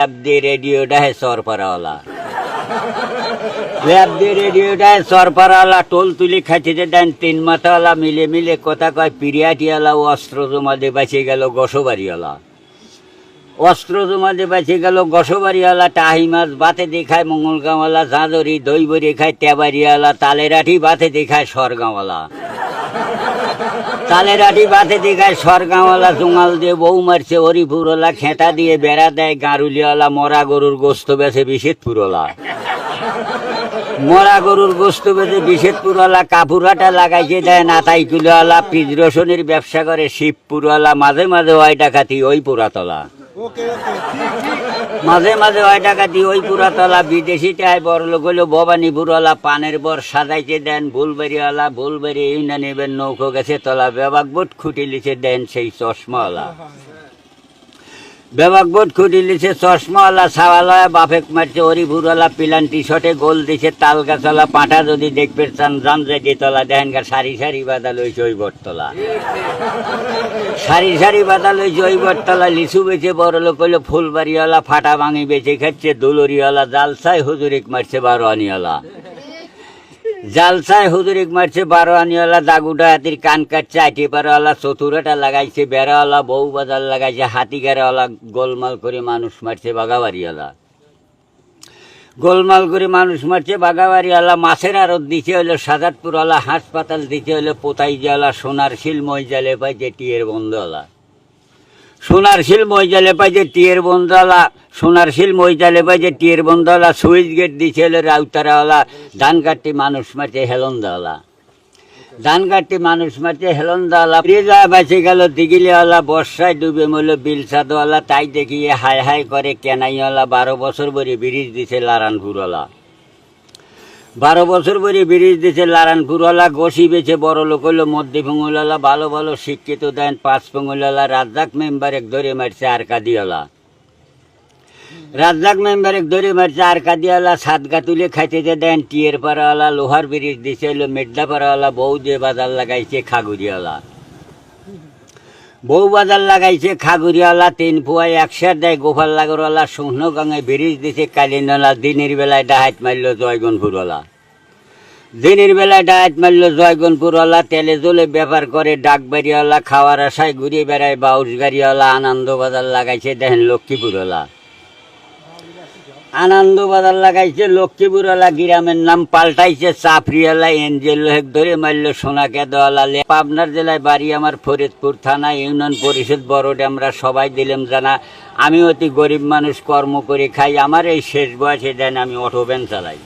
Lab রেডিওটা রেডিওটা toll তুলি খাইতে দেন তিন মাথাওয়ালা মিলে মিলে কথা কয়, পিরিয়াটিওয়ালা ও অস্ত্র জমা দিয়ে বাঁচিয়ে গেল গসবাড়িওয়ালা। অস্ত্র জমা দিয়ে বাঁচিয়ে গেল গসবাড়িওয়ালা, টাহি মাছ বাতে দেখায় মঙ্গলগাঁওয়ালা জাঁদরি দইবরি খায়, তেবাড়িওয়ালা, তালেরাঠি বাতে দেখায় সরগাঁওয়ালা তালেরাটি বাতে দেখায় সরগাঁওয়ালা জোঙাল দিয়ে বউ মারছে হরিপুরওয়ালা খেতা দিয়ে বেড়া দেয় গারুলিওয়ালা মরা গরুর গোস্ত বেছে বিষেদপুরওয়ালা মরা গরুর গোস্ত বেছে বিষেদপুরওয়ালা কাপুরাটা লাগাইছে দেয় নাতাই কুলওয়ালা পিজ রসুনের ব্যবসা করে শিবপুরওয়ালা মাঝে মাঝে ওই ডাকাতি, ওই পুরাতলা। মাঝে মাঝে ওই টাকা দিয়ে ওই পুরাতলা বিদেশি টাই বড় লোক হইল ভবানীপুরওয়ালা পানের বর সাজাইছে দেন বুলবেরিওয়ালা বুলবেরি ইউনিয়ন নৌকো গেছে, তলা বেবাক বুট খুঁটি লিছে দেন সেই চশমাওয়ালা। বেবাক বোট খুঁটি লিছে চশমাওয়ালা ছাওয়ালা বাপেক মারছে হরিপুরওয়ালা পিলান টি শার্টে গোল দিছে তাল গাছওয়ালা পাঁঠা যদি দেখবে চান জান যে তলা, দেখেন গা, সারি সারি বাদা লইছে ওই বটতলা। সারি সারি বাদা লইছে ওই বটতলা, লিচু বেচে বড় লোক হইল, ফুলবাড়িওয়ালা ফাটা ভাঙি বেচে খাচ্ছে, দুলরিওয়ালা জালসাই হুজুরিক মারছে বারো আনিওয়ালা জালসায় হুজুরিক মারছে বারো আনিওয়ালা দাগুটা হাতির কান কাটছে আটি পারওয়ালা চতুরাটা লাগাইছে, বেড়াওয়ালা বউ বাজার লাগাইছে হাতি গেরাওয়ালা গোলমাল করে মানুষ মারছে বাগাবাড়িওয়ালা গোলমাল করে মানুষ মারছে বাগাবাড়িওয়ালা মাছের আড়ত দিতে হলো সাজাদপুরওয়ালা হাসপাতাল দিতে পোতাই দেওয়ালা সোনার শিল মইজালে পাইছে, টিয়ের বন্ধওয়ালা। সোনার শিল মইজালে পাইছে টিয়ের বন্ধওয়ালা সোনার শিল মইজালে পাইছে টিয়ের বন্ধওয়ালা সুইচ গেট দিছে রাউতারাওয়ালা, ধান কাটতে মানুষ মারছে হেলন্দাওয়ালা। ধান কাটতে মানুষ মারছে হেলন্দাওয়ালা রেজা বাঁচে গেল দিঘিলিওয়ালা বর্ষায় ডুবে মরল বিলসাদওয়ালা তাই দেখিয়ে হাই হাই করে কেনাইওয়ালা, বারো বছর বরে ব্রিজ দিছে লারানপুরওয়ালা। বারো বছর বরে ব্রিজ দিছে লারানপুরওয়ালা গোসি বেছে বড় লোক হলো মধ্যে ভঙ্গুলালা, ভালো ভালো শিক্ষিত দেন, পাঁচ ভঙ্গুলালা, রাজ্জাক মেম্বার এক ধরে মারছে আর কাদিওয়ালা রাজ্জাক মেম্বার এক ধরে মারছে আর কাদিওয়ালা সাতগা তুলে খাইতে দেন, টিয়ের পাড়াওয়ালা, লোহার ব্রিজ দিছে হলো মেড্ডা পাড়াওয়ালা, বউ যে বাজার লাগাইছে খাগুড়িওয়ালা বউ বাজার লাগাইছে, খাগুড়িওয়ালা তিন ফুয়ায় একশার দেয়, গোপাল লাগরওয়ালা, শুকনো গাঙে ব্রিজ দিছে কালিনওয়ালা দিনের বেলায় ডাহাত মারল জয়গনপুরওয়ালা। দিনের বেলায় ডাহাত মারল জয়গনপুরওয়ালা, তেলে জলে ব্যাপার করে ডাকবাড়িওয়ালা, খাওয়ার আশায় ঘুরিয়ে বেড়ায় বাউস গাড়িওয়ালা আনন্দ বাজার লাগাইছে দেখেন লক্ষ্মীপুরওয়ালা। আনন্দ বাজার লাগাইছে, লক্ষ্মীপুরওয়ালা গ্রামের নাম পাল্টাইছে, চাপড়িওয়ালা এঞ্জেল হেক ধরে মারল সোনাকে দলালে। পাবনার জেলায় বাড়ি আমার ফরিদপুর থানা, ইউনিয়ন পরিষদ, বড়ডে আমরা সবাই দিলাম জানা। আমি অতি গরিব মানুষ, কর্ম করে খাই। আমার এই শেষ বয়সে দেন আমি অটো ভ্যান চালাই।